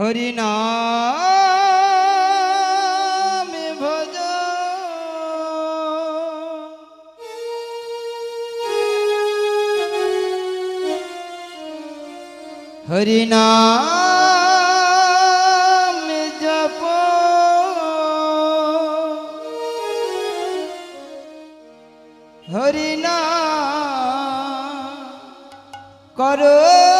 হরিনাম ভজ। হরিনাম জপ। হরিনাম করো।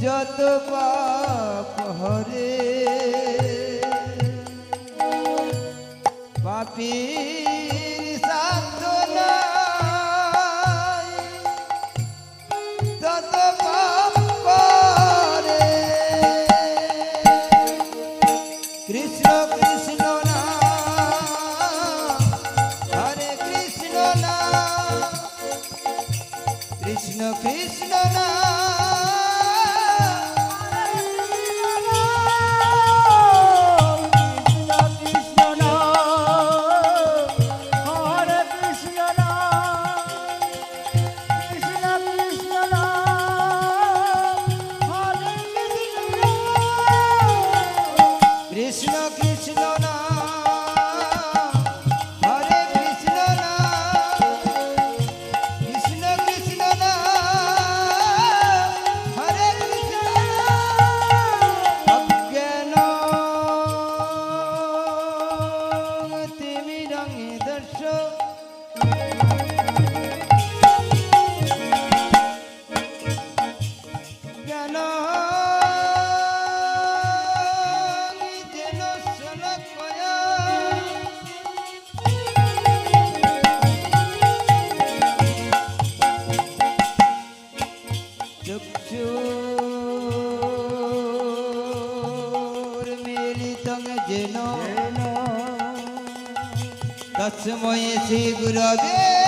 যত পাপ হরে পাপী तस्मै श्रीगुरवे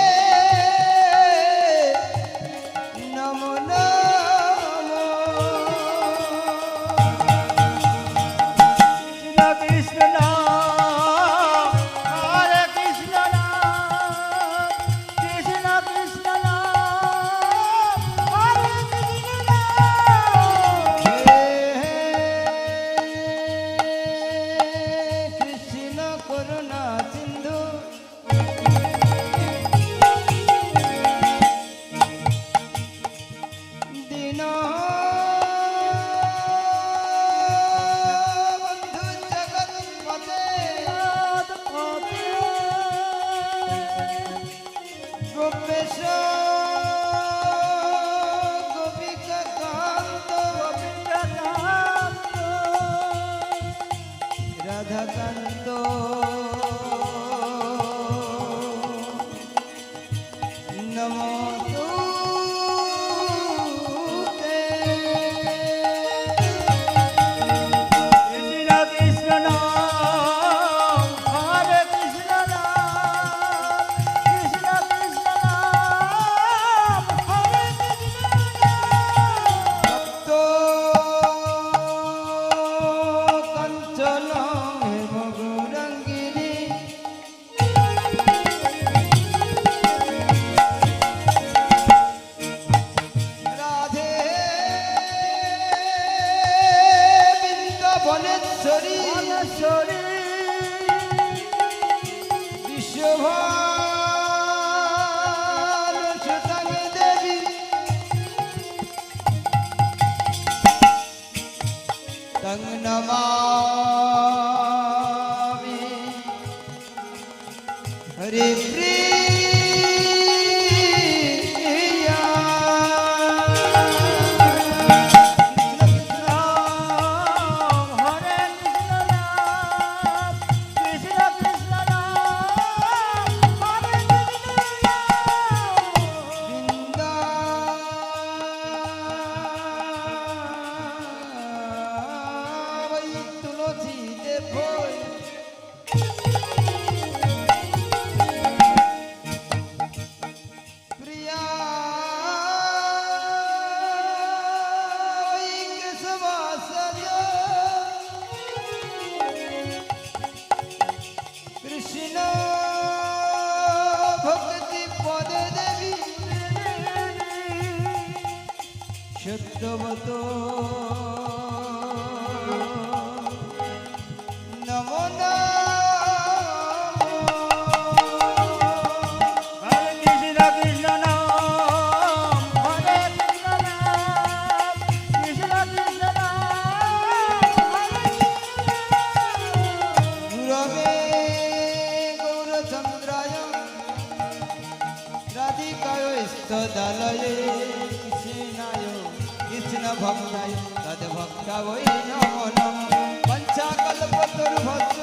সরি সরি বিশ্বভার नमामि हरे प्रिय দবত নমনা राधिकाय स्तदालये कृष्णाय কৃষ্ণ ভক্তায় তদ ভক্ত ওই নমো নম পঞ্চাকল্প দুর্ভত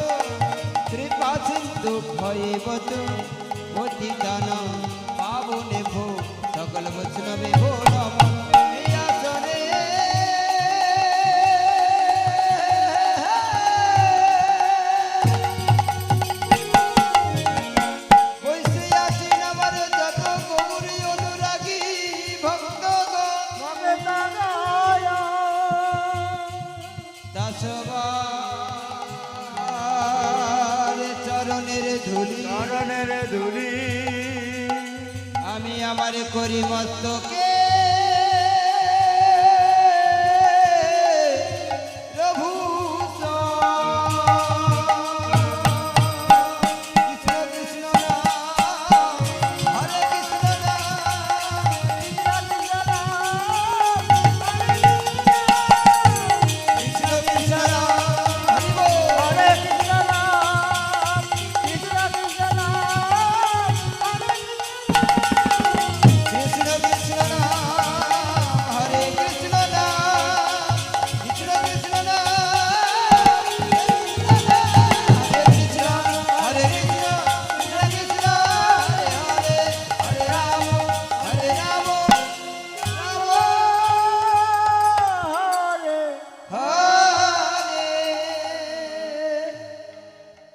কৃপা সিন্ধু ভয়েবত পতিতান পাবনে ভো সকল বৈষ্ণবে ভোর চরণের ধুলি। চরণের ধুলি। আমি আমার করি মস্তকে